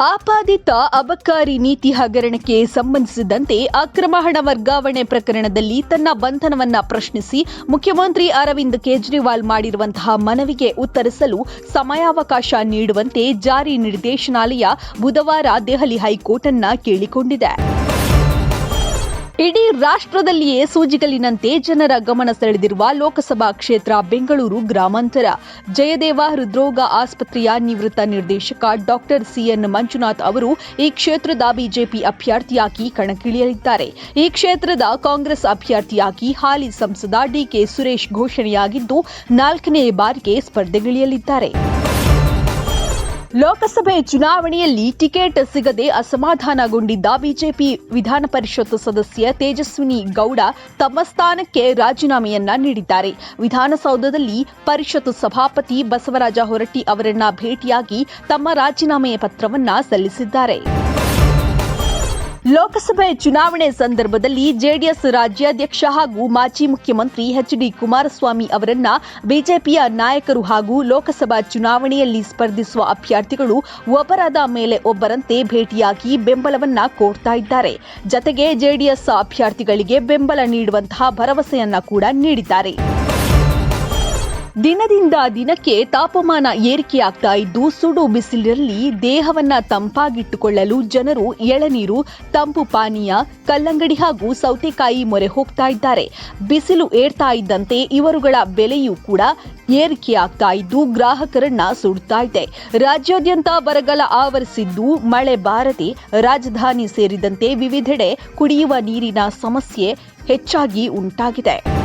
ಆಪಾದಿತ ಅಬಕಾರಿ ನೀತಿ ಹಗರಣಕ್ಕೆ ಸಂಬಂಧಿಸಿದಂತೆ ಅಕ್ರಮ ಹಣ ವರ್ಗಾವಣೆ ಪ್ರಕರಣದಲ್ಲಿ ತನ್ನ ಬಂಧನವನ್ನ ಪ್ರಶ್ನಿಸಿ ಮುಖ್ಯಮಂತ್ರಿ ಅರವಿಂದ್ ಕೇಜ್ರಿವಾಲ್ ಮಾಡಿರುವಂತಹ ಮನವಿಗೆ ಉತ್ತರಿಸಲು ಸಮಯಾವಕಾಶ ನೀಡುವಂತೆ ಜಾರಿ ನಿರ್ದೇಶನಾಲಯ ಬುಧವಾರ ದೆಹಲಿ ಹೈಕೋರ್ಟ್ ಅನ್ನ ಕೇಳಿಕೊಂಡಿದೆ. ಇಡೀ ರಾಷ್ಟ್ರದಲ್ಲಿಯೇ ಸೂಜಿಗಲಿನಂತೆ ಜನರ ಗಮನ ಸೆಳೆದಿರುವ ಲೋಕಸಭಾ ಕ್ಷೇತ್ರ ಬೆಂಗಳೂರು ಗ್ರಾಮಾಂತರ. ಜಯದೇವ ಹೃದ್ರೋಗ ಆಸ್ಪತ್ರೆಯ ನಿವೃತ್ತ ನಿರ್ದೇಶಕ ಡಾಕ್ಟರ್ ಸಿಎನ್ ಮಂಜುನಾಥ್ ಅವರು ಈ ಕ್ಷೇತ್ರದ ಬಿಜೆಪಿ ಅಭ್ಯರ್ಥಿಯಾಗಿ ಕಣಕ್ಕಿಳಿಯಲಿದ್ದಾರೆ. ಈ ಕ್ಷೇತ್ರದ ಕಾಂಗ್ರೆಸ್ ಅಭ್ಯರ್ಥಿಯಾಗಿ ಹಾಲಿ ಸಂಸದ ಡಿಕೆ ಸುರೇಶ್ ಘೋಷಣೆಯಾಗಿದ್ದು ನಾಲ್ಕನೇ ಬಾರಿಗೆ ಸ್ಪರ್ಧೆಗಿಳಿಯಲಿದ್ದಾರೆ. ಲೋಕಸಭೆ ಚುನಾವಣೆಯಲ್ಲಿ ಟಿಕೆಟ್ ಸಿಗದೆ ಅಸಮಾಧಾನಗೊಂಡಿದ್ದ ಬಿಜೆಪಿ ವಿಧಾನ ಪರಿಷತ್ ಸದಸ್ಯ ತೇಜಸ್ವಿನಿ ಗೌಡ ತಮ್ಮ ಸ್ಥಾನಕ್ಕೆ ರಾಜೀನಾಮೆಯನ್ನ ನೀಡಿದ್ದಾರೆ. ವಿಧಾನಸೌಧದಲ್ಲಿ ಪರಿಷತ್ ಸಭಾಪತಿ ಬಸವರಾಜ ಹೊರಟ್ಟಿ ಅವರನ್ನ ಭೇಟಿಯಾಗಿ ತಮ್ಮ ರಾಜೀನಾಮೆಯ ಪತ್ರವನ್ನ ಸಲ್ಲಿಸಿದ್ದಾರೆ. ಲೋಕಸಭೆ ಚುನಾವಣೆ ಸಂದರ್ಭದಲ್ಲಿ ಜೆಡಿಎಸ್ ರಾಜ್ಯಾಧ್ಯಕ್ಷ ಹಾಗೂ ಮಾಜಿ ಮುಖ್ಯಮಂತ್ರಿ ಎಚ್ ಡಿ ಕುಮಾರಸ್ವಾಮಿ ಅವರನ್ನ ಬಿಜೆಪಿಯ ನಾಯಕರು ಹಾಗೂ ಲೋಕಸಭಾ ಚುನಾವಣೆಯಲ್ಲಿ ಸ್ಪರ್ಧಿಸುವ ಅಭ್ಯರ್ಥಿಗಳು ಒಬ್ಬರಾದ ಮೇಲೆ ಒಬ್ಬರಂತೆ ಭೇಟಿಯಾಗಿ ಬೆಂಬಲವನ್ನ ಕೋರ್ತಾ ಇದ್ದಾರೆ. ಜತೆಗೆ ಜೆಡಿಎಸ್ ಅಭ್ಯರ್ಥಿಗಳಿಗೆ ಬೆಂಬಲ ನೀಡುವಂತಹ ಭರವಸೆಯನ್ನ ಕೂಡ ನೀಡಿದ್ದಾರೆ. ದಿನದಿಂದ ದಿನಕ್ಕೆ ತಾಪಮಾನ ಏರಿಕೆಯಾಗ್ತಾ ಇದ್ದು ಸುಡು ಬಿಸಿಲಿನಲ್ಲಿ ದೇಹವನ್ನ ತಂಪಾಗಿಟ್ಟುಕೊಳ್ಳಲು ಜನರು ಎಳನೀರು, ತಂಪು ಪಾನೀಯ, ಕಲ್ಲಂಗಡಿ ಹಾಗೂ ಸೌತೆಕಾಯಿ ಮೊರೆ ಹೋಗ್ತಾ ಇದ್ದಾರೆ. ಬಿಸಿಲು ಏರ್ತಾ ಇದ್ದಂತೆ ಇವರುಗಳ ಬೆಲೆಯೂ ಕೂಡ ಏರಿಕೆಯಾಗ್ತಾ ಇದ್ದು ಗ್ರಾಹಕರನ್ನ ಸುಡ್ತಾ ಇದೆ. ರಾಜ್ಯಾದ್ಯಂತ ಬರಗಾಲ ಆವರಿಸಿದ್ದು ಮಳೆ ಬಾರದೆ ರಾಜಧಾನಿ ಸೇರಿದಂತೆ ವಿವಿಧೆಡೆ ಕುಡಿಯುವ ನೀರಿನ ಸಮಸ್ಯೆ ಹೆಚ್ಚಾಗಿ ಉಂಟಾಗಿದೆ.